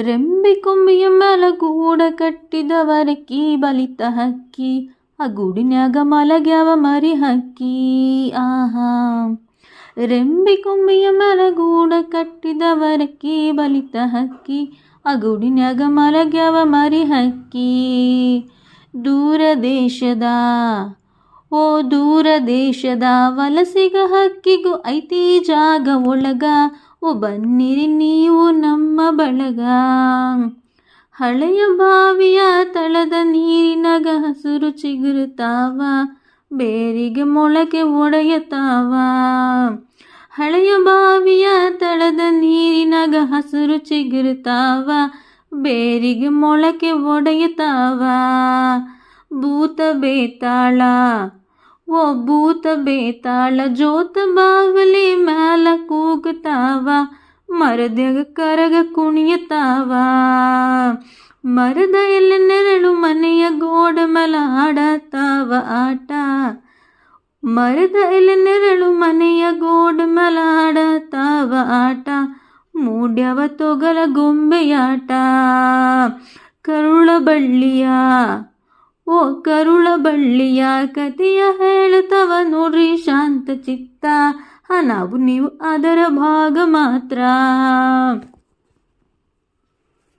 ರೆಂಬೆ ಕೊಂಬೆಯ ಮ್ಯಾಲ ಗೂಡ ಕಟ್ಟಿದವರಕ್ಕಿ ಬಲಿತ ಹಕ್ಕಿ, ಆ ಗೂಡಿನ್ಯಾಗ ಮಲಗ್ಯಾವ ಮರಿ ಹಕ್ಕಿ, ಆಹಾ. ರೆಂಬೆ ಕೊಂಬೆಯ ಮ್ಯಾಲ ಗೂಡ ಕಟ್ಟಿದವರಕ್ಕಿ ಬಲಿತ ಹಕ್ಕಿ, ಆ ಗೂಡಿನ್ಯಾಗ ಮಲಗ್ಯಾವ ಮರಿ ಹಕ್ಕಿ. ದೂರ ದೇಶದ ಓ ದೂರ ದೇಶದ ವಲಸಿಗ ಹಕ್ಕಿಗೂ ಐತಿ ಜಾಗ ಒಳಗ ಓ ಬನ್ನಿರಿ ನೀವು ನಮ್ಮ ಬಳಗ. ಹಳೆಯ ಬಾವಿಯ ತಳದ ನೀರಿನಾಗ ಹಸುರು ಚಿಗುರುತ್ತಾವ ಬೇರಿಗೆ ಮೊಳಕೆ ಒಡೆಯತಾವ. ಹಳೆಯ ಬಾವಿಯ ತಳದ ನೀರಿನ ಹಸುರು ಚಿಗುರುತಾವ, ಬೇರಿಗೆ ಮೊಳಕೆ ಒಡೆಯತಾವ. ಭೂತ ಬೇತಾಳ, ಓ ಭೂತ ಬೇತಾಳ, ಜೋತ ಬಾವಲಿ ಮ್ಯಾಲ ಕೂಗುತ್ತಾವ ಮರದ್ಯಾಗ ಕರಗ ಕುಣಿಯತಾವ. ಮರದ ಎಲ್ಲಿ ನೆರಳು ಮನೆಯ ಗೋಡ ಮಲ ಆಡತಾವ ಆಟ. ಮರದ ಎಲ್ಲಿ ನೆರಳು ಮನೆಯ ಗೋಡ ಮಲ ಆಡತಾವ ಆಟ. ಮೂಡ್ಯವ ತೊಗಲ ಗೊಂಬೆಯಾಟ. ಕರುಳ ಬಳ್ಳಿಯ, ಓ ಕರುಳ ಬಳ್ಳಿಯ ಕಥೆಯ ಹೇಳುತ್ತವ ನೋಡ್ರಿ ಶಾಂತ ಚಿತ್ತ. ನಾವು ನೀವು ಅದರ ಭಾಗ ಮಾತ್ರ.